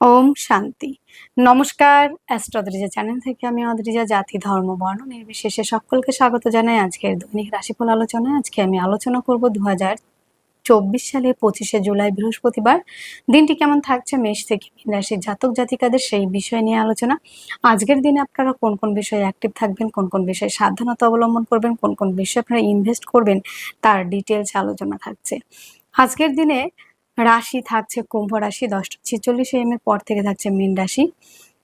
ওম শান্তি। নমস্কার অ্যাস্ট্রোদ্রিজা চ্যানেল থেকে আমি অদ্রিজা, জাতি, ধর্ম, বর্ণ নির্বিশেষে সকলকে স্বাগত জানাই আজকের দৈনিক রাশিফল আলোচনায়। আজকে আমি আলোচনা করব দু চব্বিশ সালে পঁচিশে জুলাই বৃহস্পতিবার। দিনটি কেমন থাকছে মেষ থেকে রাশির জাতক জাতিকাদের সেই বিষয় নিয়ে আলোচনা। আজকের দিনে আপনারা কোন কোন বিষয়ে অ্যাক্টিভ থাকবেন, কোন কোন বিষয়ে সাবধানতা অবলম্বন করবেন, কোন কোন বিষয়ে আপনারা ইনভেস্ট করবেন, তার ডিটেলস আলোচনা থাকছে। আজকের দিনে রাশি থাকছে কুম্ভ রাশি, দশটা ছিচল্লিশ এম এর পর থেকে থাকছে মীন রাশি।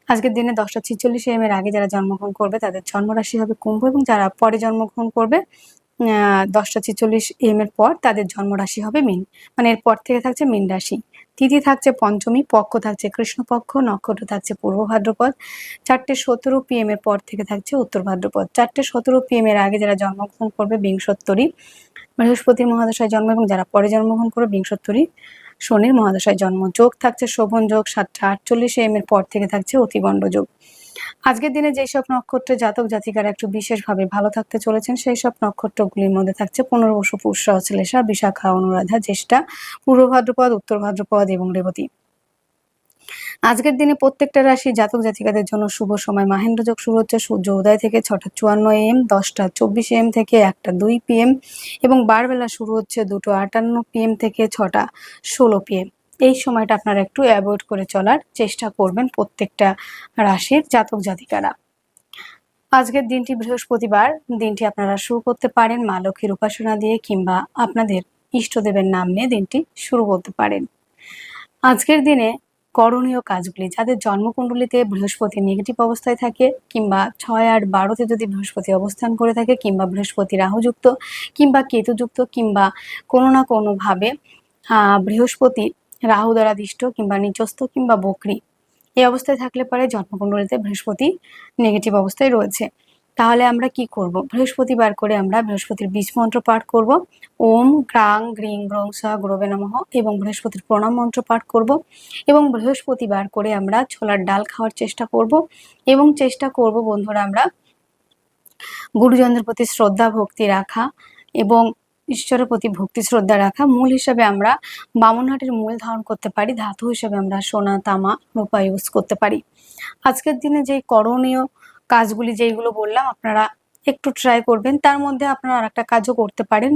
আজকের দিনে দশটা ছিচল্লিশ এম এর আগে যারা জন্মগ্রহণ করবে, তাদের জন্মরাশি হবে কুম্ভ এবং যারা পরে জন্মগ্রহণ করবে দশটা ছিচল্লিশ এম এর পর তাদের জন্মরাশি হবে মীন। মানে এর পর থেকে থাকছে মীন রাশি। তিথি থাকছে পঞ্চমী, পক্ষ থাকছে কৃষ্ণপক্ষ, নক্ষত্র থাকছে পূর্ব ভাদ্রপদ। চারটে সতেরো পিএম এর পর থেকে থাকছে উত্তর ভাদ্রপদ। চারটে সতেরো পিএম এর আগে যারা জন্মগ্রহণ করবে বিংশোত্তরী, বৃহস্পতি মহাদশায় জন্ম এবং যারা পরে জন্মগ্রহণ করবে বিংশোত্তরী। শনির মহাদশায় জন্ম। যোগ থাকছে শোভন যোগ, সাতটা আটচল্লিশে এম এর পর থেকে থাকছে অতিগণ্ড যোগ। আজকের দিনে যেসব নক্ষত্র জাতক জাতিকারা একটু বিশেষভাবে ভালো থাকতে চলেছেন, সেই সব নক্ষত্রগুলির মধ্যে থাকছে পুনর্বসু পুষ্য অশ্লেষা বিশাখা, অনুরাধা, জ্যেষ্ঠা, পূর্ব ভাদ্রপদ, উত্তর ভাদ্রপদ এবং রেবতী। আজকের দিনে প্রত্যেকটা রাশি জাতক জাতিকাদের জন্য শুভ সময়। মাহেন্দ্র যোগ শুরু হচ্ছে সূর্য উদয় থেকে ছটা চুয়ান্ন এম দশটা চব্বিশ এম থেকে একটা দুই পিএম এবং বারবেলা শুরু হচ্ছে দুটো আটান্ন পিএম থেকে ছটা ষোলো পিএম এই সময়টা আপনারা একটু অ্যাভয়েড করে চলার চেষ্টা করবেন প্রত্যেকটা রাশির জাতক জাতিকারা। আজকের দিনটি বৃহস্পতিবার। দিনটি আপনারা শুরু করতে পারেন মা লক্ষ্মীর উপাসনা দিয়ে কিংবা আপনাদের ইষ্টদেবের নাম নিয়ে দিনটি শুরু করতে পারেন। আজকের দিনে করণীয় কাজগুলি, যাদের জন্মকুণ্ডলিতে বৃহস্পতি নেগেটিভ অবস্থায় থাকে কিংবা ছয় আট বারোতে যদি বৃহস্পতি অবস্থান করে থাকে কিংবা বৃহস্পতি রাহুযুক্ত কিংবা কেতুযুক্ত কিংবা কোনো না কোনোভাবে বৃহস্পতি রাহু দ্বারা দিষ্ট কিংবা নিচস্থ কিংবা বকরি, এই অবস্থায় থাকলে পরে জন্মকুণ্ডলিতে বৃহস্পতি নেগেটিভ অবস্থায় রয়েছে। তাহলে আমরা কি করব? বৃহস্পতিবার করে আমরা বৃহস্পতির বীজ মন্ত্র পাঠ করব। ওম গ্রাং গ্রিং গ্রং সা গ্রবে নমঃ এবং বৃহস্পতির প্রণাম মন্ত্র পাঠ করব এবং বৃহস্পতিবার করে আমরা ছোলার ডাল খাওয়ার চেষ্টা করব এবং চেষ্টা করব বন্ধুরা আমরা গুরুজনদের প্রতি শ্রদ্ধা, ভক্তি রাখা এবং ঈশ্বরের প্রতি ভক্তি, শ্রদ্ধা রাখা মূল হিসাবে আমরা বামনহাটের মূল ধারণ করতে পারি, ধাতু হিসাবে আমরা সোনা, তামা, রূপা ইউজ করতে পারি। আজকের দিনে যে করণীয় কাজগুলি যেইগুলো বললাম, আপনারা একটু ট্রাই করবেন। তার মধ্যে আপনারা আরেকটা কাজও করতে পারেন।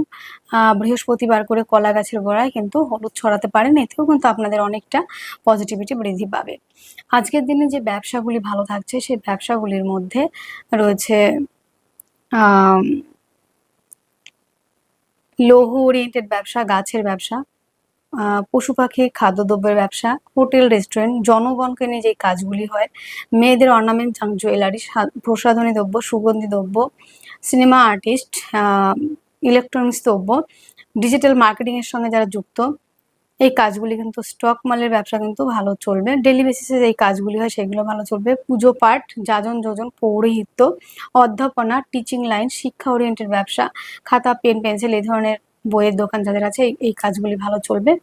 বৃহস্পতিবার করে কলা গাছের গোড়ায় কিন্তু হলুদ ছড়াতে পারেন। এতেও কিন্তু আপনাদের অনেকটা পজিটিভিটি বৃদ্ধি পাবে। আজকের দিনে যে ব্যবসাগুলি ভালো থাকছে, সেই ব্যবসাগুলির মধ্যে রয়েছে লৌহ ওরিয়েন্টেড ব্যবসা, গাছের ব্যবসা। পশু পাখি, খাদ্যদ্রব্যের ব্যবসা, হোটেল, রেস্টুরেন্ট, জনগণকে নিয়ে যে কাজগুলি হয়, মেয়েদের অর্নামেন্ট জুয়েলারি প্রসাধনী দ্রব্য, সুগন্ধি দ্রব্য, সিনেমা আর্টিস্ট ইলেকট্রনিক্স দ্রব্য, ডিজিটাল মার্কেটিং এর সঙ্গে যারা যুক্ত, এই কাজগুলি কিন্তু স্টক মালের ব্যবসা কিন্তু ভালো চলবে। ডেলি বেসিসে এই কাজগুলি হয়, সেগুলো ভালো চলবে। পুজো পাঠ, যাজন যোজন, পৌরোহিত্য, অধ্যাপনা, টিচিং লাইন শিক্ষা ওরিয়েন্টেড ব্যবসা, খাতা, পেন, পেন্সিল, এই ধরনের বইয়ের দোকান যাদের আছে, এই- কাজগুলি ভালো চলবে।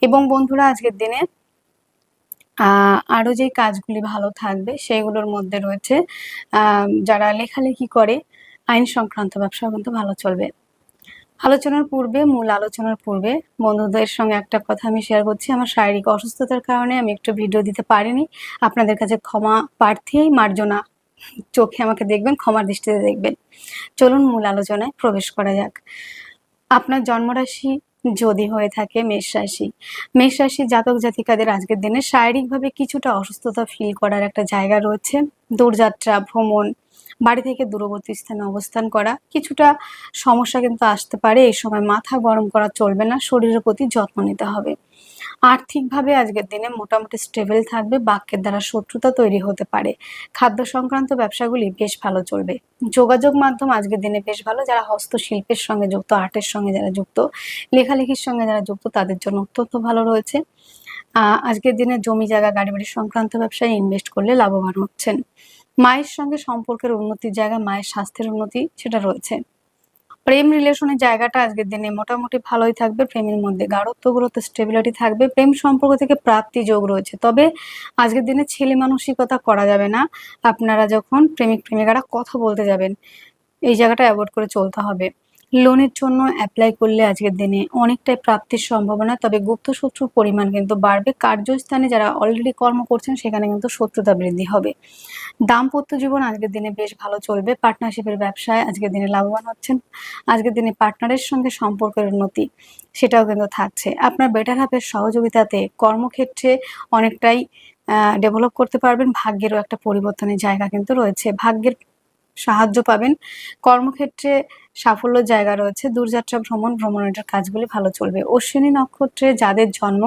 এবং বন্ধুরা, আজকের দিনে আহ আরও যে কাজগুলি ভালো থাকবে সেগুলোর মধ্যে রয়েছে যারা লেখালেখি করে, আইন সংক্রান্ত ব্যবসা কিন্তু ভালো চলবে। আলোচনার পূর্বে, মূল আলোচনার পূর্বে, বন্ধুদের সঙ্গে একটা কথা আমি শেয়ার করছি। আমার শারীরিক অসুস্থতার কারণে আমি একটু ভিডিও দিতে পারিনি। আপনাদের কাছে ক্ষমা প্রার্থী মার্জনা। চোখে আমাকে দেখবেন, ক্ষমার দৃষ্টিতে দেখবেন। চলুন মূল আলোচনায় প্রবেশ করা যাক। আপনার জন্মরাশি যদি হয়ে থাকে মেষ রাশি। মেষ রাশি জাতক জাতিকাদের আজকের দিনে শারীরিকভাবে কিছুটা অসুস্থতা ফিল করার একটা জায়গা রয়েছে। দূরযাত্রা, ভ্রমণ, বাড়ি থেকে দূরবর্তী স্থানে অবস্থান করা, কিছুটা সমস্যা কিন্তু আসতে পারে। এই সময় মাথা গরম করা চলবে না, শরীরের প্রতি যত্ন নিতে হবে। আর্থিকভাবে আজকের দিনে মোটামুটি স্টেবল থাকবে, বাক্যের দ্বারা শত্রুতা তৈরি হতে পারে। খাদ্য সংক্রান্ত ব্যবসাগুলি বেশ ভালো চলবে। যোগাযোগ মাধ্যম আজকের দিনে বেশ ভালো, যারা হস্তশিল্পের সঙ্গে যুক্ত, আর্টের সঙ্গে যারা যুক্ত, লেখালেখির সঙ্গে যারা যুক্ত, তাদের জন্য অত্যন্ত ভালো রয়েছে। আজকের দিনে জমি জায়গা গাড়ি বাড়ি সংক্রান্ত ব্যবসায় ইনভেস্ট করলে লাভবান হচ্ছেন। মায়ের সঙ্গে সম্পর্কের উন্নতির জায়গা, মায়ের স্বাস্থ্যের উন্নতি, সেটা রয়েছে। প্রেম রিলেশনের জায়গাটা আজকের দিনে মোটামুটি ভালোই থাকবে, প্রেমের মধ্যে গাঢ়ত্বগুলোতে স্টেবিলিটি থাকবে, প্রেম সম্পর্ক থেকে প্রাপ্তি যোগ রয়েছে। তবে আজকের দিনে ছেলে মানসিকতা করা যাবে না, আপনারা যখন প্রেমিক প্রেমিকারা কথা বলতে যাবেন, এই জায়গাটা অ্যাভয়েড করে চলতে হবে। লোনের জন্য অ্যাপ্লাই করলে আজকের দিনে অনেকটাই প্রাপ্তির সম্ভাবনা, তবে গুপ্ত শত্রুর পরিমাণ কিন্তু বাড়বে। কার্যস্থানে যারা অলরেডি কর্ম করছেন, সেখানে কিন্তু শত্রুতা বৃদ্ধি হবে। দাম্পত্য জীবন আজকের দিনে বেশ ভালো চলবে। পার্টনারশিপের ব্যবসায় আজকের দিনে লাভবান হচ্ছেন। আজকের দিনে পার্টনারের সঙ্গে সম্পর্কের উন্নতি, সেটাও কিন্তু থাকছে। আপনার বেটার হাফের সহযোগিতাতে কর্মক্ষেত্রে অনেকটাই ডেভেলপ করতে পারবেন। ভাগ্যেরও একটা পরিবর্তনের জায়গা কিন্তু রয়েছে। ভাগ্যের সাহায্য পাবেন। কর্মক্ষেত্রে সাফল্য জায়গা রয়েছে। দূরযাত্রা, ভ্রমণ, ভ্রমণের কাজগুলি ভালো চলবে। অশ্বিনী নক্ষত্রে যাদের জন্ম,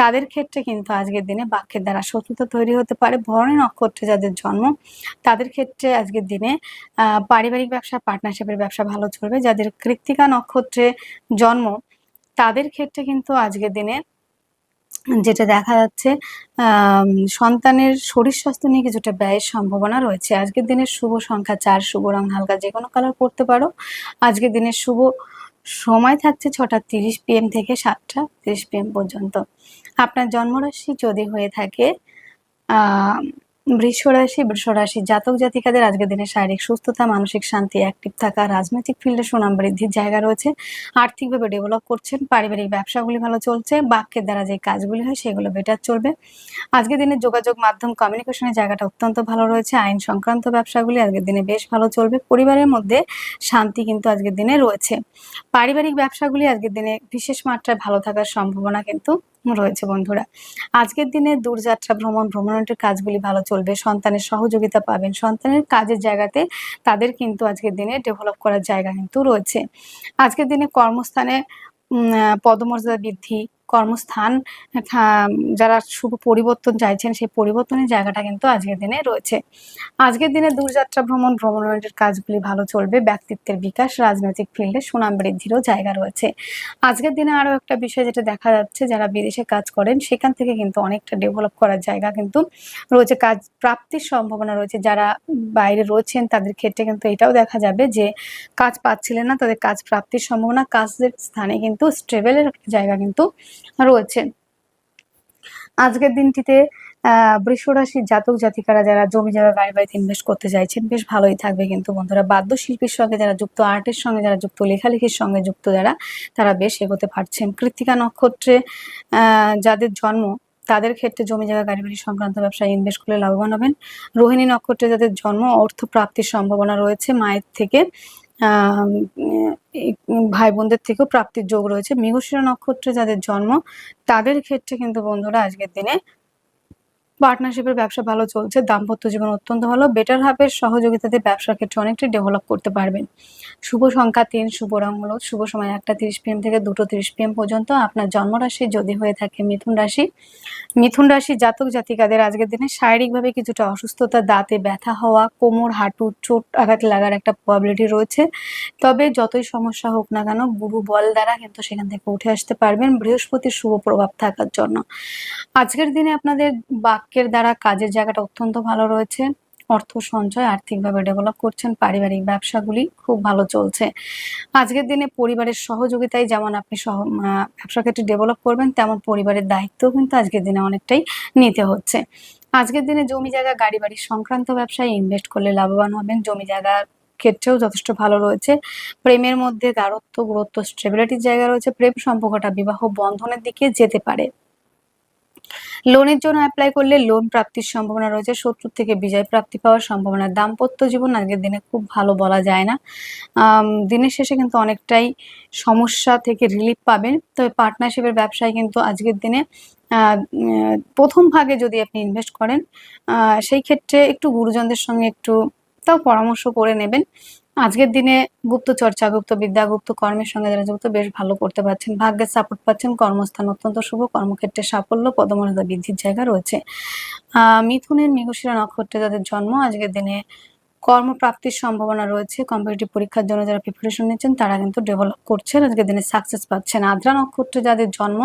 তাদের ক্ষেত্রে কিন্তু আজকের দিনে বাক্যের দ্বারা শত্রুতা তৈরি হতে পারে। ভরণী নক্ষত্রে যাদের জন্ম, তাদের ক্ষেত্রে আজকের দিনে পারিবারিক ব্যবসা পার্টনারশিপের ব্যবসা ভালো চলবে। যাদের কৃত্তিকা নক্ষত্রে জন্ম, তাদের ক্ষেত্রে কিন্তু আজকের দিনে যেটা দেখা যাচ্ছে সন্তানের শরীর স্বাস্থ্য নিয়ে কিছুটা ব্যয়ের সম্ভাবনা রয়েছে। আজকের দিনের শুভ সংখ্যা চার, শুভ রং হালকা যে কোনো কালার পড়তে পারো। আজকের দিনের শুভ সময় থাকছে ছটা তিরিশ পিএম থেকে সাতটা তিরিশ পিএম পর্যন্ত। আপনার জন্মরাশি যদি হয়ে থাকে আহ বৃষ রাশি বৃষ রাশি জাতক জাতিকাদের আজকের দিনে শারীরিক সুস্থতা, মানসিক শান্তি অ্যাক্টিভ থাকা, রাজনৈতিক ফিল্ডে সুনাম বৃদ্ধির জায়গা রয়েছে। আর্থিকভাবে ডেভেলপ করছেন, পারিবারিক ব্যবসাগুলি ভালো চলছে, বাক্যের দ্বারা যে কাজগুলি হয় সেগুলো বেটার চলবে। আজকের দিনে যোগাযোগ মাধ্যম কমিউনিকেশনের জায়গাটা অত্যন্ত ভালো রয়েছে, আইন সংক্রান্ত ব্যবসাগুলি আজকের দিনে বেশ ভালো চলবে, পরিবারের মধ্যে শান্তি কিন্তু আজকের দিনে রয়েছে। পারিবারিক ব্যবসাগুলি আজকের দিনে বিশেষ মাত্রায় ভালো থাকার সম্ভাবনা কিন্তু রয়েছে বন্ধুরা। আজকের দিনে দূরযাত্রা, ভ্রমণ ভ্রমণের কাজগুলি ভালো চলবে। সন্তানের সহযোগিতা পাবেন। সন্তানের কাজের জায়গাতে তাদের কিন্তু আজকের দিনে ডেভেলপ করার জায়গা কিন্তু রয়েছে। আজকের দিনে কর্মস্থানে পদমর্যাদা বৃদ্ধি কর্মস্থান যারা শুভ পরিবর্তন চাইছেন, সেই পরিবর্তনের জায়গাটা কিন্তু আজকের দিনে রয়েছে। আজকের দিনে দূরযাত্রা ভ্রমণ ভ্রমণের কাজগুলি ভালো চলবে, ব্যক্তিত্বের বিকাশ, রাজনৈতিক ফিল্ডে সুনাম বৃদ্ধিরও জায়গা রয়েছে। আজকের দিনে আরও একটা বিষয় যেটা দেখা যাচ্ছে, যারা বিদেশে কাজ করেন, সেখান থেকে কিন্তু অনেকটা ডেভেলপ করার জায়গা কিন্তু রয়েছে, কাজ প্রাপ্তির সম্ভাবনা রয়েছে। যারা বাইরে রয়েছেন, তাদের ক্ষেত্রে কিন্তু এটাও দেখা যাবে যে কাজ পাচ্ছিলেন না, তাদের কাজ প্রাপ্তির সম্ভাবনা, কাজের স্থানে কিন্তু স্টেবলের জায়গা কিন্তু রয়েছে আজকের দিনটিতে, আহ বৃষ রাশির জাতক জাতিকারা যারা জমি জায়গা গাড়ি বাড়িতে ইনভেস্ট করতে চাইছেন, বেশ ভালোই থাকবে কিন্তু বন্ধুরা। বাদ্যশিল্পীর সঙ্গে যারা যুক্ত, আর্টের সঙ্গে যারা যুক্ত, লেখালেখির সঙ্গে যুক্ত যারা, তারা বেশ এগোতে পারছেন। কৃত্তিকা নক্ষত্রে যাদের জন্ম, তাদের ক্ষেত্রে জমি জায়গা গাড়ি বাড়ি সংক্রান্ত ব্যবসায় ইনভেস্ট করলে লাভবান হবেন। রোহিণী নক্ষত্রে যাদের জন্ম অর্থ প্রাপ্তির সম্ভাবনা রয়েছে মায়ের থেকে। ভাই বোনদের থেকেও প্রাপ্তির যোগ রয়েছে। মৃগশিরা নক্ষত্রে যাদের জন্ম, তাদের ক্ষেত্রে কিন্তু বন্ধুরা আজকের দিনে পার্টনারশিপের ব্যবসা ভালো চলছে, দাম্পত্য জীবন অত্যন্ত ভালো বেটার হাবের সহযোগিতাতে ব্যবসার ক্ষেত্রে অনেকটাই ডেভেলপ করতে পারবেন। শুভ সংখ্যা তিন, শুভ রং হলো শুভ সময় একটা তিরিশ পিএম থেকে দুটো তিরিশ পিএম পর্যন্ত। আপনার জন্মরাশি যদি হয়ে থাকে মিথুন রাশি মিথুন রাশি জাতক জাতিকাদের আজকের দিনে শারীরিকভাবে কিছুটা অসুস্থতা, দাঁতে ব্যথা হওয়া, কোমর, হাঁটু, চোট আঘাত লাগার একটা প্রবাবিলিটি রয়েছে। তবে যতই সমস্যা হোক না কেন, গুরু বল দ্বারা কিন্তু সেখান থেকে উঠে আসতে পারবেন বৃহস্পতির শুভ প্রভাব থাকার জন্য। আজকের দিনে আপনাদের বাক্যের দ্বারা কাজের জায়গাটা অত্যন্ত ভালো রয়েছে। অর্থ সঞ্চয়, আর্থিকভাবে ডেভেলপ করছেন, পারিবারিক ব্যবসাগুলি খুব ভালো চলছে। আজকের দিনে পরিবারের সহযোগিতায় যেমন আপনি সহ ব্যবসা ক্ষেত্রে ডেভেলপ করবেন, তেমন পরিবারের দায়িত্ব কিন্তু আজকের দিনে অনেকটাই নিতে হচ্ছে। আজকের দিনে জমি জায়গা গাড়ি বাড়ি সংক্রান্ত ব্যবসায় ইনভেস্ট করলে লাভবান হবেন। জমি জায়গার ক্ষেত্রেও যথেষ্ট ভালো রয়েছে। প্রেমের মধ্যে গাঢ়ত্ব গুরুত্ব স্টেবিলিটির জায়গা রয়েছে। প্রেম সম্পর্কটা বিবাহ বন্ধনের দিকে যেতে পারে। লোনের জন্য অ্যাপ্লাই করলে লোন প্রাপ্তির সম্ভাবনা রয়েছে। শত্রুর থেকে বিজয় প্রাপ্তি পাওয়ার সম্ভাবনা। দাম্পত্য জীবন আজকের দিনে খুব ভালো বলা যায় না। দিনের শেষে কিন্তু অনেকটাই সমস্যা থেকে রিলিফ পাবেন। তবে পার্টনারশিপের ব্যবসায় কিন্তু আজকের দিনে প্রথম ভাগে যদি আপনি ইনভেস্ট করেন সেই ক্ষেত্রে একটু গুরুজনদের সঙ্গে একটু তাও পরামর্শ করে নেবেন। আজকের দিনে গুপ্ত চর্চা, গুপ্ত বিদ্যা, গুপ্ত কর্মের সঙ্গে যারা যুক্ত, বেশ ভালো করতে পারছেন, ভাগ্যের সাপোর্ট পাচ্ছেন, কর্মস্থান অত্যন্ত শুভ, কর্মক্ষেত্রে সাফল্য, পদমর্যাদা বৃদ্ধির জায়গা রয়েছে। আহ, মিথুনের মৃগশিরা নক্ষত্রে যাদের জন্ম আজকের দিনে কর্মপ্রাপ্তির সম্ভাবনা রয়েছে। কম্পিটিটিভ পরীক্ষার জন্য যারা প্রিপারেশন নিচ্ছেন, তারা কিন্তু ডেভেলপ করছেন। আজকের দিনে সাকসেস পাচ্ছেন। আদ্রা নক্ষত্রে যাদের জন্ম,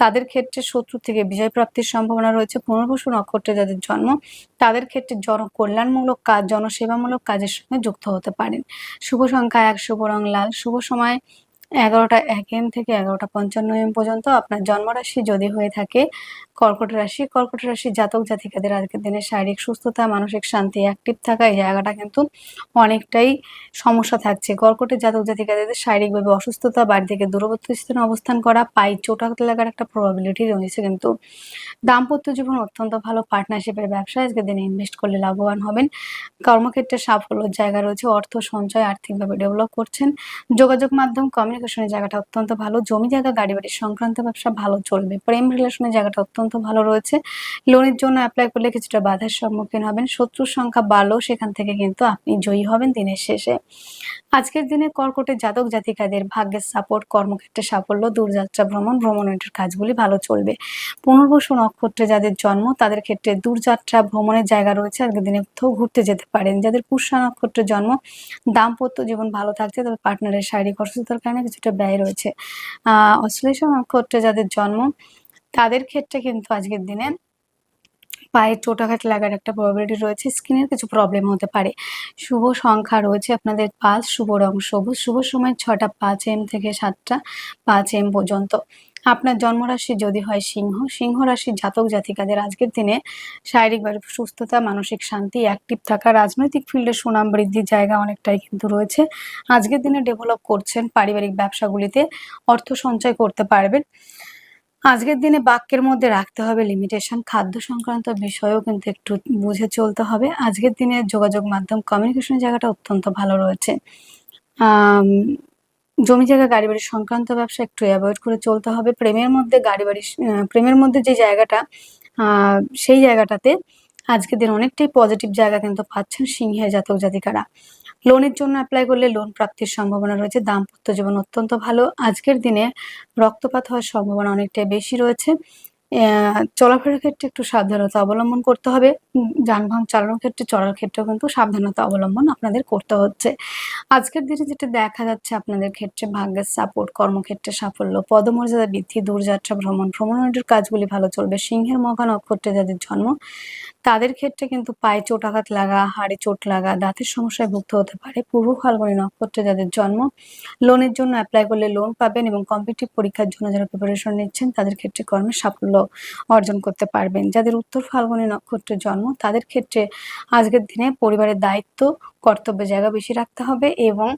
তাদের ক্ষেত্রে শত্রু থেকে বিজয় প্রাপ্তির সম্ভাবনা রয়েছে। পুনর্বসু নক্ষত্রে যাদের জন্ম, তাদের ক্ষেত্রে জনকল্যাণমূলক কাজ জনসেবামূলক কাজের সঙ্গে যুক্ত হতে পারেন। শুভ সংখ্যা এক, শুভ রং লাল। শুভ সময় এগারোটা এক এম থেকে এগারোটা পঞ্চান্ন এম পর্যন্ত আপনার জন্মরাশি যদি হয়ে থাকে, কর্কট রাশি কর্কট রাশি জাতক জাতিকাদের আজকের দিনে শারীরিক সুস্থতা, মানসিক শান্তি অ্যাক্টিভ থাকা, এই জায়গাটা কিন্তু অনেকটাই সমস্যা থাকছে। কর্কটের জাতক জাতিকাদের শারীরিকভাবে অসুস্থতা, বাড়ি থেকে দূরবর্তী স্থানে অবস্থান করা পাই চোটাঘাত লাগার একটা প্রবাবিলিটি রয়েছে কিন্তু দাম্পত্য জীবন অত্যন্ত ভালো পার্টনারশিপের ব্যবসায় আজকের দিনে ইনভেস্ট করলে লাভবান হবেন। কর্মক্ষেত্রে সাফল্যের জায়গা রয়েছে, অর্থ সঞ্চয় আর্থিকভাবে ডেভেলপ করছেন। যোগাযোগ মাধ্যম কমিউনিকেশনের জায়গাটা অত্যন্ত ভালো। জমি জায়গা, গাড়ি বাড়ি সংক্রান্ত ব্যবসা ভালো চলবে। প্রেম রিলেশনের জায়গাটা অত্যন্ত ভালো রয়েছে। লোনের জন্য অ্যাপ্লাই করলে কিছুটা বাধার সম্মুখীন হবেন। শত্রুর সংখ্যা বাড়লেও সেখান থেকে কিন্তু আপনি জয়ী হবেন দিনের শেষে। আজকের দিনে কর্কটের জাতক জাতিকাদের ভাগ্যের সাপোর্ট কর্মক্ষেত্রে সাফল্য, দূরযাত্রা, ভ্রমণ ভ্রমণের কাজগুলি ভালো চলবে। পুনর্বসু নক্ষত্রে যাদের জন্ম, তাদের ক্ষেত্রে দূরযাত্রা, ভ্রমণের জায়গা রয়েছে। আজকের দিনে কোথাও ঘুরতে যেতে পারেন। যাদের পুষ্যা নক্ষত্রে জন্ম, দাম্পত্য জীবন ভালো থাকছে তবে পার্টনারের শারীরিক অসুস্থতার কারণে কিছুটা ব্যয় রয়েছে। আহ অশ্লেষা নক্ষত্রে যাদের জন্ম, তাদের ক্ষেত্রে কিন্তু আজকের দিনে পায়ে চোটাঘাট লাগার একটা প্রবাবিলিটি রয়েছে। স্কিনের কিছু প্রবলেম হতে পারে। শুভ সংখ্যা রয়েছে আপনাদের পাঁচ, শুভ রং সবুজ। শুভ সময় ছটা, পাঁচ এম থেকে সাতটা, পাঁচ এম পর্যন্ত। আপনার জন্মরাশি যদি হয় সিংহ সিংহ রাশির জাতক জাতিকাদের আজকের দিনে শারীরিকভাবে সুস্থতা, মানসিক শান্তি অ্যাক্টিভ থাকা, রাজনৈতিক ফিল্ডে সুনাম বৃদ্ধির জায়গা অনেকটাই কিন্তু রয়েছে। আজকের দিনে ডেভেলপ করছেন পারিবারিক ব্যবসাগুলিতে অর্থ সঞ্চয় করতে পারবেন। আজকের দিনে বাক্যের মধ্যে রাখতে হবে লিমিটেশন খাদ্য সংক্রান্ত বিষয়েও কিন্তু একটু বুঝে চলতে হবে। আজকের দিনে যোগাযোগ মাধ্যম কমিউনিকেশনের জায়গাটা অত্যন্ত ভালো রয়েছে। জমি জায়গা, গাড়ি বাড়ি সংক্রান্ত ব্যবসা একটু অ্যাভয়েড করে চলতে হবে। প্রেমের মধ্যে গাড়ি বাড়ি প্রেমের মধ্যে যে জায়গাটা সেই জায়গাটাতে আজকের দিন অনেকটাই পজিটিভ জায়গা কিন্তু পাচ্ছেন সিংহের জাতক জাতিকারা। লোনের জন্য অ্যাপ্লাই করলে লোন প্রাপ্তির সম্ভাবনা রয়েছে, দাম্পত্য জীবন অত্যন্ত ভালো। আজকের দিনে রক্তপাত হওয়ার সম্ভাবনা অনেকটাই বেশি রয়েছে। চলাফেরার ক্ষেত্রে একটু সাবধানতা অবলম্বন করতে হবে। যানবাহন চালানোর ক্ষেত্রে, চলার ক্ষেত্রেও কিন্তু সাবধানতা অবলম্বন আপনাদের করতে হচ্ছে। আজকের দিনে যেটা দেখা যাচ্ছে আপনাদের ক্ষেত্রে, ভাগ্যের সাপোর্ট কর্মক্ষেত্রে সাফল্য, পদমর্যাদা বৃদ্ধি, দূরযাত্রা, ভ্রমণ, ভ্রমণের কাজগুলি ভালো চলবে। সিংহের মহা নক্ষত্রে যাদের জন্ম তাদের ক্ষেত্রে কিন্তু পায়ে চোটাঘাত লাগা, হাড়ে চোট লাগা, দাঁতের সমস্যায় ভুগতে হতে পারে। পূর্ব ফাল্গুনী নক্ষত্রে যাদের জন্ম লোনের জন্য অ্যাপ্লাই করলে লোন পাবেন এবং কম্পিটিভ পরীক্ষার জন্য যারা প্রিপারেশন নিচ্ছেন, তাদের ক্ষেত্রে কর্মে সাফল্য অর্জন করতে পারবেন। যাদের উত্তর ফাল্গুনী নক্ষত্রের জন্ম, তাদের ক্ষেত্রে আজকের দিনে পরিবারের দায়িত্ব, কর্তব্যের জায়গা বেশি রাখতে হবে এবং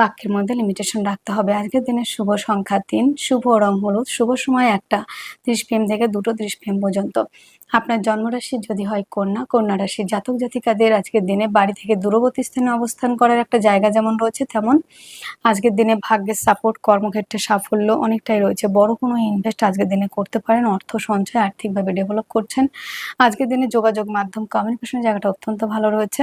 বাক্যের মধ্যে লিমিটেশন রাখতে হবে। আজকের দিনের শুভ সংখ্যা তিন, শুভ রং হলুদ, শুভ সময় একটা, ত্রিশ পিএম থেকে দুটো ত্রিশ পিএম পর্যন্ত। আপনার জন্মরাশি যদি হয় কন্যা কন্যা রাশির জাতক জাতিকাদের আজকের দিনে বাড়ি থেকে দূরবর্তী স্থানে অবস্থান করার একটা জায়গা যেমন রয়েছে তেমন। আজকের দিনে ভাগ্যের সাপোর্ট কর্মক্ষেত্রে সাফল্য অনেকটাই রয়েছে। বড় কোনো ইনভেস্ট আজকের দিনে করতে পারেন, অর্থ সঞ্চয় আর্থিকভাবে ডেভেলপ করছেন। আজকের দিনে যোগাযোগ মাধ্যম কমিউনিকেশনের জায়গাটা অত্যন্ত ভালো রয়েছে।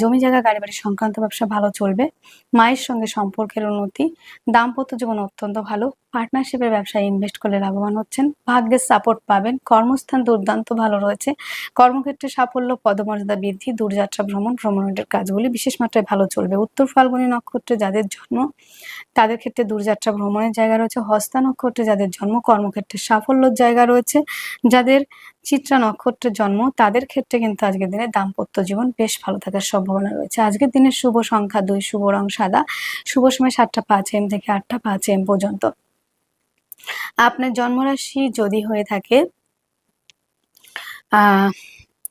জমি জায়গা, গাড়ি বাড়ি সংক্রান্ত ব্যবসা ভালো চলবে। মায়ের সঙ্গে সম্পর্কের উন্নতি দাম্পত্য জীবন অত্যন্ত ভালো। পার্টনারশিপের ব্যবসায় ইনভেস্ট করলে লাভবান হচ্ছেন। ভাগ্যের সাপোর্ট পাবেন। কর্মস্থান দুর্দান্ত ভালো রয়েছে। কর্মক্ষেত্রে সাফল্য, পদমর্যাদা বৃদ্ধি, দূরযাত্রা ভ্রমণ, ভ্রমণের কাজগুলি বিশেষ মাত্রায় ভালো চলবে। উত্তর ফাল্গুনী নক্ষত্রে যাদের জন্ম, তাদের ক্ষেত্রে দূরযাত্রা ভ্রমণের জায়গা রয়েছে। হস্তা নক্ষত্রে যাদের জন্ম, কর্মক্ষেত্রে সাফল্যের জায়গা রয়েছে। যাদের চিত্রা নক্ষত্রের জন্ম, তাদের ক্ষেত্রে কিন্তু আজকের দিনে দাম্পত্য জীবন বেশ ভালো থাকার সম্ভাবনা রয়েছে। আজকের দিনের শুভ সংখ্যা দুই, শুভ রং সাদা। শুভ সময় সাতটা পাঁচ এম থেকে আটটা পাঁচ এম পর্যন্ত। আপনার জন্মরাশি যদি হয়ে থাকে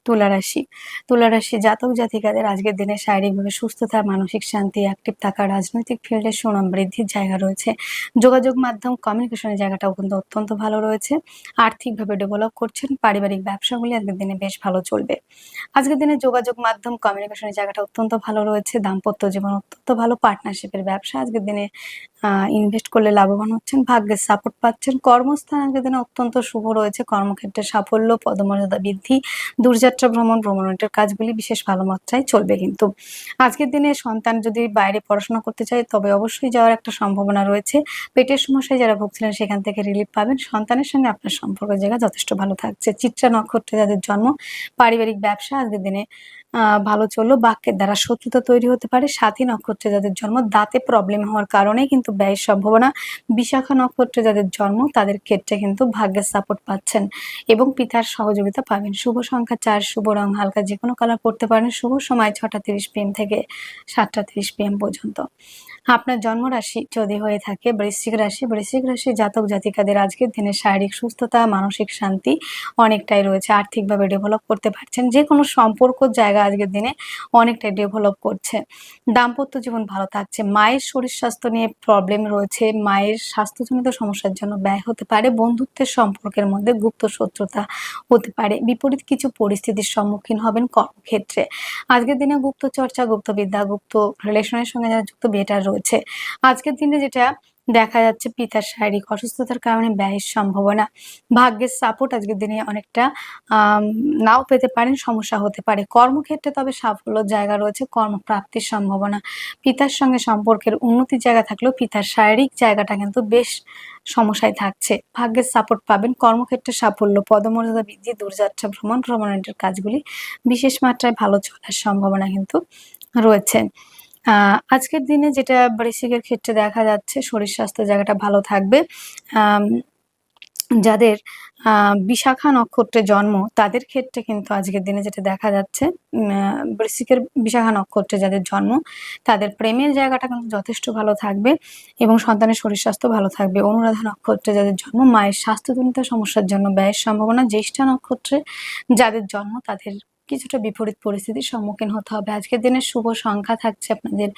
আহ তুলা রাশি তুলা রাশি জাতক জাতিকাদের আজকের দিনে শারীরিকভাবে সুস্থতা, মানসিক শান্তি অ্যাক্টিভ থাকা, রাজনৈতিক ফিল্ডে সুনাম বৃদ্ধির জায়গা রয়েছে। যোগাযোগ মাধ্যম কমিউনিকেশনের জায়গাটাও কিন্তু অত্যন্ত ভালো রয়েছে। আর্থিকভাবে ডেভেলপ করছেন, পারিবারিক ব্যবসাগুলি আজকের দিনে বেশ ভালো চলবে। আজকের দিনে যোগাযোগ মাধ্যম কমিউনিকেশনের জায়গাটা অত্যন্ত ভালো রয়েছে। দাম্পত্য জীবন অত্যন্ত ভালো। পার্টনারশিপের ব্যবসা আজকের দিনে ইনভেস্ট করলে লাভবান হচ্ছেন ভাগ্যের সাপোর্ট পাচ্ছেন। কর্মস্থান আজকের দিনে অত্যন্ত শুভ রয়েছে। কর্মক্ষেত্রে সাফল্য, পদমর্যাদা বৃদ্ধি দূরযাত্রা ভ্রমণ ভ্রমণের কাজগুলি বিশেষ ভালো মাত্রায় চলবে কিন্তু। আজকের দিনে সন্তান যদি বাইরে পড়াশোনা করতে চায়, তবে অবশ্যই যাওয়ার একটা সম্ভাবনা রয়েছে। পেটের সমস্যায় যারা ভুগছিলেন, সেখান থেকে রিলিফ পাবেন। সন্তানের সঙ্গে আপনার সম্পর্ক জায়গা যথেষ্ট ভালো থাকছে। চিত্রা নক্ষত্রে যাদের জন্ম, পারিবারিক ব্যবসা আজকের দিনে ভালো চলল। বাক্যের দ্বারা শত্রুতা তৈরি হতে পারে। সাথী নক্ষত্রে যাদের জন্ম দাঁতে প্রবলেম হওয়ার কারণে কিন্তু ব্যয়ের সম্ভাবনা। বিশাখা নক্ষত্রে যাদের জন্ম, তাদের ক্ষেত্রে কিন্তু ভাগ্যের সাপোর্ট পাচ্ছেন এবং পিতার সহযোগিতা পাবেন। শুভ সংখ্যা চার, শুভ রং হালকা যে কোনো কালার পড়তে পারেন। শুভ সময় ছটা তিরিশ পিএম থেকে সাতটা তিরিশ পিএম পর্যন্ত। আপনার জন্মরাশি যদি হয়ে থাকে, বৃশ্চিক রাশি বৃশ্চিক রাশি জাতক জাতিকাদের আজকের দিনে শারীরিক সুস্থতা, মানসিক শান্তি অনেকটাই রয়েছে। আর্থিকভাবে ডেভেলপ করতে পারছেন। যে কোনো সম্পর্ক জায়গা আজকের দিনে অনেকটাই ডেভেলপ করছে। দাম্পত্য জীবন ভালো থাকছে। মায়ের শরীর স্বাস্থ্য নিয়ে প্রবলেম রয়েছে। মায়ের স্বাস্থ্যজনিত সমস্যার জন্য ব্যয় হতে পারে। বন্ধুত্বের সম্পর্কের মধ্যে গুপ্ত শত্রুতা হতে পারে। বিপরীত কিছু পরিস্থিতির সম্মুখীন হবেন কর্মক্ষেত্রে। আজকের দিনে গুপ্ত চর্চা গুপ্তবিদ্যা গুপ্ত রিলেশনের সঙ্গে যারা যুক্ত বেটার রয়েছে। আজকের দিনে যেটা দেখা যাচ্ছে, পিতার শারীরিক অসুস্থতার কারণে ব্যয়ের সম্ভাবনা। ভাগ্যের সাপোর্ট আজকের দিনে অনেকটা নাও পেতে পারেন, সমস্যা হতে পারে। কর্মক্ষেত্রে তবে সাফল্যর জায়গা রয়েছে, কর্মপ্রাপ্তির সম্ভাবনা। পিতার সঙ্গে সম্পর্কের উন্নতির জায়গা থাকলেও পিতার শারীরিক জায়গাটা কিন্তু বেশ সমস্যায় থাকছে। ভাগ্যের সাপোর্ট পাবেন, কর্মক্ষেত্রে সাফল্য, পদমর্যাদা বৃদ্ধি, দূরযাত্রা, ভ্রমণ, ভ্রমণের কাজগুলি বিশেষ মাত্রায় ভালো চলার সম্ভাবনা কিন্তু রয়েছে। আজকের দিনে যেটা বৃশ্চিকের ক্ষেত্রে দেখা যাচ্ছে, শরীর স্বাস্থ্য জায়গাটা ভালো থাকবে। যাদের বিশাখা নক্ষত্রে জন্ম, তাদের ক্ষেত্রে কিন্তু আজকের দিনে যেটা দেখা যাচ্ছে বৃশ্চিকের বিশাখা নক্ষত্রে যাদের জন্ম, তাদের প্রেমের জায়গাটা কিন্তু যথেষ্ট ভালো থাকবে এবং সন্তানের শরীর স্বাস্থ্য ভালো থাকবে। অনুরাধা নক্ষত্রে যাদের জন্ম, মায়ের স্বাস্থ্যজনিত সমস্যার জন্য ব্যয়ের সম্ভাবনা, জ্যেষ্ঠা নক্ষত্রে যাদের জন্ম, তাদের কিছুটা বিপরীত পরিস্থিতির সম্মুখীন হতে হবে। আজকের দিনের শুভ সংখ্যা থাকছে আপনাদের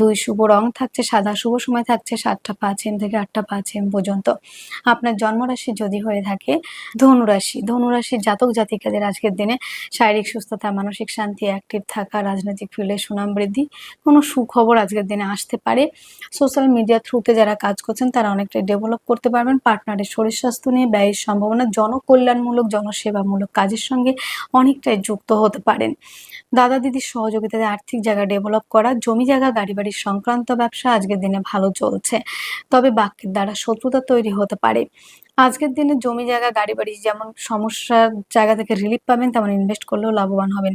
দুই, শুভ রং থাকছে সাদা, শুভ সময় থাকছে সাতটা পাঁচ এম থেকে আটটা পাঁচ এম পর্যন্ত। আপনার জন্মরাশি যদি হয়ে থাকে, ধনুরাশি, ধনুরাশির জাতক জাতিকাদের আজকের দিনে শারীরিক সুস্থতা, মানসিক শান্তি অ্যাক্টিভ থাকা, রাজনৈতিক ফিল্ডে সুনাম বৃদ্ধি, কোনো সুখবর আজকের দিনে আসতে পারে। সোশ্যাল মিডিয়া থ্রুতে যারা কাজ করছেন, তারা অনেকটাই ডেভেলপ করতে পারবেন। পার্টনারের শরীর স্বাস্থ্য নিয়ে ব্যয়ের সম্ভাবনা, জনকল্যাণমূলক, জনসেবামূলক কাজের সঙ্গে অনেকটাই যুক্ত হতে পারেন। দাদা দিদির সহযোগিতায় আর্থিক জায়গা ডেভেলপ করা, জমি জায়গা, গাড়ি বাড়ির সংক্রান্ত ব্যবসা আজকের দিনে ভালো চলছে। তবে বাক্যের দ্বারা শত্রুতা তৈরি হতে পারে। আজকের দিনে জমি জায়গা, গাড়ি বাড়ি যেমন সমস্যার জায়গা থেকে রিলিফ পাবেন, তেমন ইনভেস্ট করলেও লাভবান হবেন।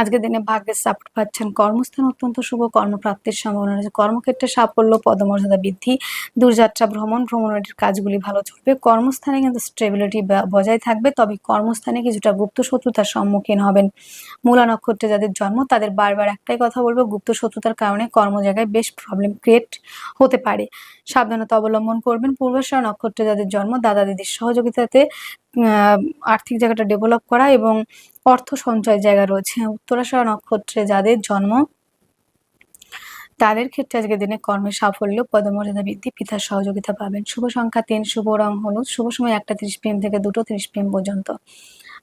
আজকের দিনে ভাগ্যের সাপোর্ট পাচ্ছেন কর্মস্থান অত্যন্ত শুভ, কর্মপ্রাপ্তির সম্ভাবনা রয়েছে। কর্মক্ষেত্রে সাফল্য, পদমর্যাদা বৃদ্ধি, দূরযাত্রা ভ্রমণ, ভ্রমণের কাজগুলি ভালো চলবে। কর্মস্থানে কিন্তু স্টেবিলিটি বজায় থাকবে, তবে কর্মস্থানে কিছুটা গুপ্ত শত্রুতার সম্মুখীন হবেন। মূলা নক্ষত্রে যাদের জন্ম, তাদের বারবার একটাই কথা বলব, গুপ্ত শত্রুতার কারণে কর্ম জায়গায় বেশ প্রবলেম ক্রিয়েট হতে পারে। সাবধানতা অবলম্বন করবেন। পূর্বাশা নক্ষত্রে যাদের জন্ম, দাদা দিদির সহযোগিতাতে আর্থিক জায়গাটা ডেভেলপ করা এবং অর্থ সঞ্চয় জায়গা রয়েছে। উত্তরাশা নক্ষত্রে যাদের জন্ম, তাদের ক্ষেত্রে আজকের দিনে কর্মের সাফল্য, পদমর্যাদা বৃদ্ধি, পিতার সহযোগিতা পাবেন। শুভ সংখ্যা তিন, শুভ রং হলুদ। শুভ সময় একটা ত্রিশ পিএম থেকে দুটো ত্রিশ পিএম পর্যন্ত।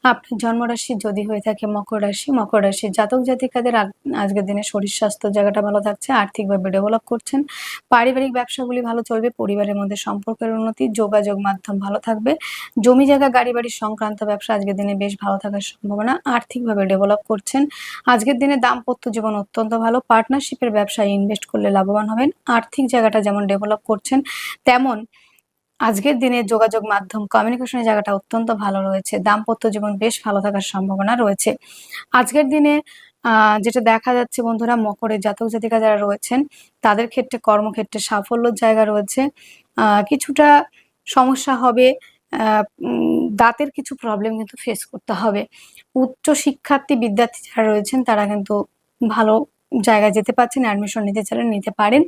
আপনার জন্মরাশি যদি হয়ে থাকে মকর রাশি মকর রাশি জাতক জাতিকাদের আজকের দিনে শরীর স্বাস্থ্য জায়গাটা ভালো থাকছে, আর্থিকভাবে ডেভেলপ করছেন, পারিবারিক ব্যবসাগুলি ভালো চলবে, পরিবারের মধ্যে সম্পর্কের উন্নতি, যোগাযোগ মাধ্যম ভালো থাকবে, জমি জায়গা, গাড়ি বাড়ির সংক্রান্ত ব্যবসা আজকের দিনে বেশ ভালো থাকার সম্ভাবনা, আর্থিকভাবে ডেভেলপ করছেন, আজকের দিনে দাম্পত্য জীবন অত্যন্ত ভালো পার্টনারশিপের ব্যবসায় ইনভেস্ট করলে লাভবান হবেন, আর্থিক জায়গাটা যেমন ডেভেলপ করছেন, তেমন আজকের দিনে যোগাযোগ মাধ্যম কমিউনিকেশনের জায়গাটা অত্যন্ত ভালো রয়েছে। দাম্পত্য জীবন বেশ ভালো থাকার সম্ভাবনা রয়েছে। আজকের দিনে যেটা দেখা যাচ্ছে বন্ধুরা মকরের জাতক জাতিকা যারা রয়েছেন, তাদের ক্ষেত্রে কর্মক্ষেত্রে সাফল্যর জায়গা রয়েছে। কিছুটা সমস্যা হবে দাঁতের কিছু প্রবলেম কিন্তু ফেস করতে হবে। উচ্চ শিক্ষার্থী বিদ্যার্থী যারা রয়েছেন, তারা কিন্তু ভালো জায়গায় যেতে পারছেন অ্যাডমিশন নিতে চাইলে নিতে পারেন।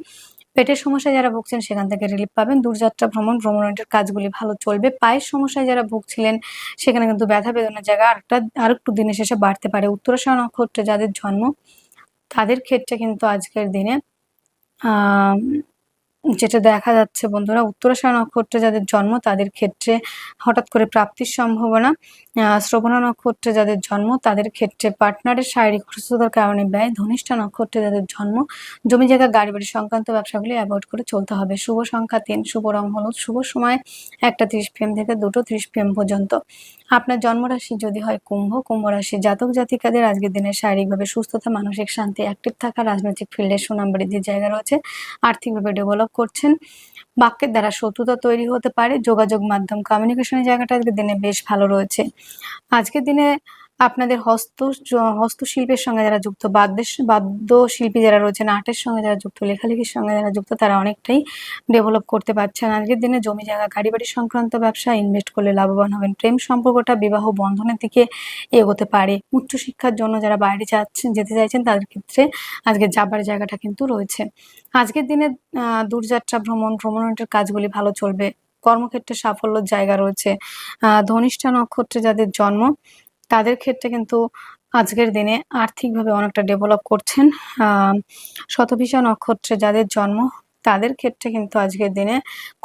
পেটের সমস্যায় যারা ভুগছেন, সেখান থেকে রিলিফ পাবেন। দূরযাত্রা, ভ্রমণ ভ্রমণের কাজগুলি ভালো চলবে। পায়ের সমস্যায় যারা ভুগছিলেন, সেখানে কিন্তু ব্যথা, বেদনার জায়গা আরেকটা, আরেকটু দিনের শেষে বাড়তে পারে। উত্তরাশা নক্ষত্রে যাদের জন্ম, তাদের ক্ষেত্রে কিন্তু আজকের দিনে যেটা দেখা যাচ্ছে বন্ধুরা উত্তরাশা নক্ষত্রে যাদের জন্ম, তাদের ক্ষেত্রে হঠাৎ করে প্রাপ্তির সম্ভাবনা শ্রবণা নক্ষত্রে যাদের জন্ম, তাদের ক্ষেত্রে পার্টনারের শারীরিক অসুস্থতার কারণে ব্যয়, ধনিষ্ঠা নক্ষত্রে যাদের জন্ম, জমি জায়গা গাড়ি বাড়ি সংক্রান্ত ব্যবসাগুলি অ্যাভয়েড করে চলতে হবে। শুভ সংখ্যা তিন, শুভ রং হলুদ, শুভ সময় একটা ত্রিশ পিএম থেকে দুটো ত্রিশ পিএম পর্যন্ত। আপনার জন্মরাশি যদি হয় কুম্ভ কুম্ভ রাশি জাতক জাতিকাদের আজকের দিনে শারীরিকভাবে সুস্থতা, মানসিক শান্তি অ্যাক্টিভ থাকা, রাজনৈতিক ফিল্ডে সুনাম বৃদ্ধির জায়গা রয়েছে, আর্থিকভাবে ডেভেলপ করছেন। বাক্যের দ্বারা শত্রুতা তৈরি হতে পারে, যোগাযোগ মাধ্যম কমিউনিকেশনের জায়গাটা আজকের দিনে বেশ ভালো রয়েছে। আজকের দিনে আপনাদের হস্ত হস্তশিল্পের সঙ্গে যারা যুক্ত বাদ্য বাদ্যশিল্পী যারা রয়েছেন, আর্টের সঙ্গে যারা যুক্ত, লেখালেখির সঙ্গে যারা যুক্ত, তারা অনেকটাই ডেভেলপ করতে পারছেন। আজকের দিনে জমি জায়গা গাড়ি বাড়ি সংক্রান্ত ব্যবসা ইনভেস্ট করলে লাভবান হবেন। প্রেম সম্পর্কটা বিবাহ বন্ধনের দিকে এগোতে পারে। উচ্চশিক্ষার জন্য যারা বাইরে যাচ্ছেন, যেতে চাইছেন, তাদের ক্ষেত্রে আজকে যাবার জায়গাটা কিন্তু রয়েছে। আজকের দিনে দূরযাত্রা, ভ্রমণ, ভ্রমণের কাজগুলি ভালো চলবে। কর্মক্ষেত্রে সাফল্যের জায়গা রয়েছে। ধনিষ্ঠা নক্ষত্রে যাদের জন্ম তাদের ক্ষেত্রে কিন্তু আজকের দিনে আর্থিকভাবে অনেকটা ডেভেলপ করছেন। শতভিষা নক্ষত্রে যাদের জন্ম, তাদের ক্ষেত্রে কিন্তু আজকের দিনে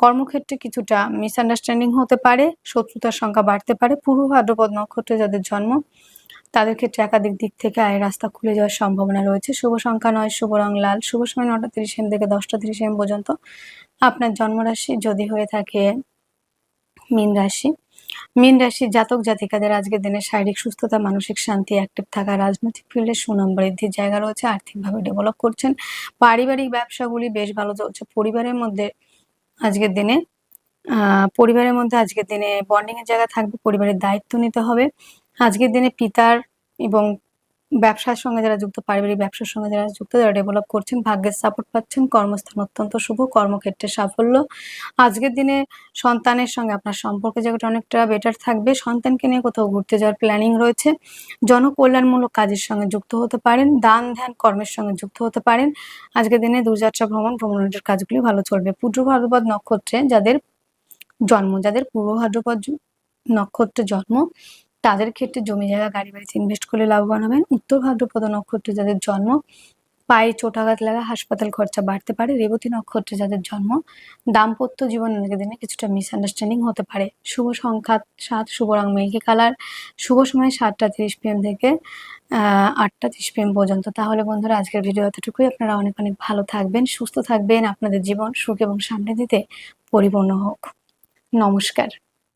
কর্মক্ষেত্রে কিছুটা মিসআন্ডারস্ট্যান্ডিং হতে পারে, শত্রুতার সংখ্যা বাড়তে পারে। পূর্ব ভাদ্রপদ নক্ষত্রে যাদের জন্ম, তাদের ক্ষেত্রে একাধিক দিক থেকে আয়ের রাস্তা খুলে যাওয়ার সম্ভাবনা রয়েছে। শুভ সংখ্যা নয়, শুভ রং লাল। শুভ সময় নটা তিরিশ এম থেকে দশটা তিরিশ এম পর্যন্ত। আপনার জন্মরাশি যদি হয়ে থাকে মীন রাশি মীন রাশির জাতক জাতিকাদের আজকের দিনে শারীরিক সুস্থতা, মানসিক শান্তি অ্যাক্টিভ থাকা, রাজনৈতিক ফিল্ডে সুনাম বৃদ্ধির জায়গা রয়েছে, আর্থিকভাবে ডেভেলপ করছেন। পারিবারিক ব্যবসাগুলি বেশ ভালো চলছে। পরিবারের মধ্যে আজকের দিনে পরিবারের মধ্যে আজকের দিনে বন্ডিং এর জায়গা থাকবে, পরিবারের দায়িত্ব নিতে হবে। আজকের দিনে পিতার এবং ব্যবসার সঙ্গে যারা যুক্ত, পারিবারিক ব্যবসার সঙ্গে যারা যুক্ত যারা ডেভেলপ করছেন, ভাগ্যের সাপোর্ট পাচ্ছেন, কর্মস্থান অত্যন্ত শুভ, কর্মক্ষেত্রে সাফল্য। আজকের দিনে সন্তানের সঙ্গে আপনার সম্পর্কের জায়গাটা অনেকটা বেটার থাকবে। সন্তানকে নিয়ে কোথাও ঘুরতে যাওয়ার প্ল্যানিং রয়েছে। জনকল্যাণমূলক কাজের সঙ্গে যুক্ত হতে পারেন, দান ধ্যান কর্মের সঙ্গে যুক্ত হতে পারেন। আজকের দিনে দূরযাত্রা ভ্রমণ, ভ্রমণের কাজগুলি ভালো চলবে। পূর্ব ভাদ্রপদ নক্ষত্রে যাদের জন্ম, যাদের পূর্ব ভাদ্রপদ নক্ষত্রে জন্ম তাদের ক্ষেত্রে জমি জায়গা, গাড়ি বাড়িতে ইনভেস্ট করলে লাভবান হবেন। উত্তর ভাদ্রপদ নক্ষত্রে যাদের জন্ম, পায়ে চোটাঘাত লাগা, হাসপাতাল খরচা বাড়তে পারে। রেবতী নক্ষত্রে যাদের জন্ম, দাম্পত্য জীবন দিনে কিছুটা মিসআন্ডারস্ট্যান্ডিং হতে পারে। শুভ সংখ্যা সাত, শুভ রং মিল্কি কালার শুভ সময় সাতটা তিরিশ পিএম থেকে আটটা তিরিশ পিএম পর্যন্ত। তাহলে বন্ধুরা, আজকের ভিডিও এতটুকুই। আপনারা অনেক অনেক ভালো থাকবেন, সুস্থ থাকবেন। আপনাদের জীবন সুখ এবং সামনে দিতে পরিপূর্ণ হোক। নমস্কার।